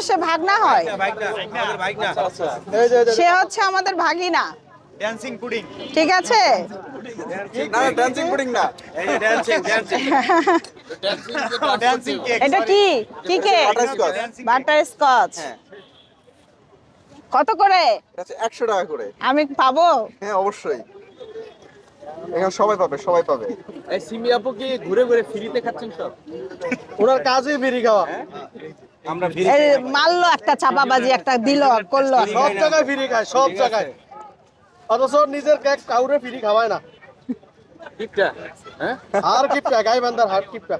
তো সে ভাগনা হয়। আমাদের বাইক না সে হচ্ছে আমাদের ভাগিনা। ড্যান্সিং পুডিং ঠিক আছে? না না ড্যান্সিং পুডিং না। এই ড্যান্সিং ড্যান্সিং ড্যান্সিং কেক এটা কি? কি কে বাটার স্কচ হ্যাঁ। কত করে? আচ্ছা একশো টাকা করে। আমি পাবো? হ্যাঁ অবশ্যই। এখানে সবাই পাবে সবাই পাবে। এই সিমি আপু কি ঘুরে ঘুরে ফ্রিতে খাচ্ছেন সব? ওনার কাজই বিড়ি খাওয়া। এই মারলো একটা চাপাবাজি একটা দিল করল। সব জায়গায় ফ্রি খায় সব জায়গায়। অথচ নিজের কেক কাউরে ফ্রি খাওয়ায় না। হ্যাঁ? আর কিপটা গাই বান্দার হাট কিপটা।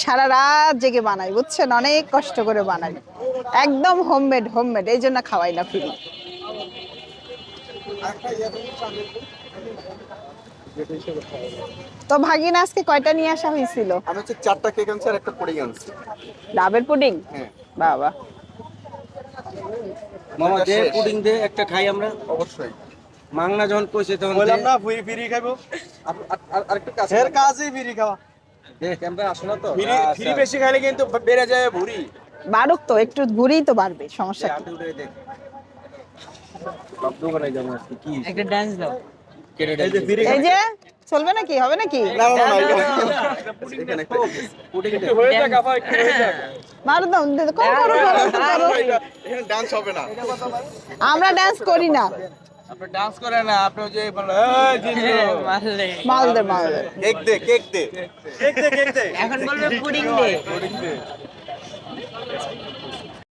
সারা রাত জেগে বানাই বুঝছেন? অনেক কষ্ট করে বানাই। একদম হোমমেড হোমমেড এই জন্য খাওয়াই না ফ্রি। তো ভাগিনা আজকে কয়টা নিয়ে আসা হয়েছিল? আমি হচ্ছে চারটা কেক আনছি আর একটা পুডিং আনছি। ডাবের পুডিং হ্যাঁ। বাবা। মামা দে পুডিং দে একটা খাই আমরা। অবশ্যই। মাংনা যখন কইছে তখন বললাম না ফ্রি ফ্রি খাইবো। আর- আর- আর- এর কাজই ফ্রি খাওয়া। দে ক্যামেরা আসো না তো। ফ্রি ফ্রি বেশি খাইলে কিন্তু বেড়ে যায় ভুড়ি। বাড়ুক তো একটু ঘুরেই তো বাড়বে সমস্যা কি? একটা ডান্স দাও। এই যে চলবে নাকি? হবে নাকি? আমরা ডান্স করি না। ডান্স করে না আপনি যে বলে মারলে। মালদে মালদে কেক দে কেক দে। কেক দে কেক দে। এখন বলবে পুডিং দে।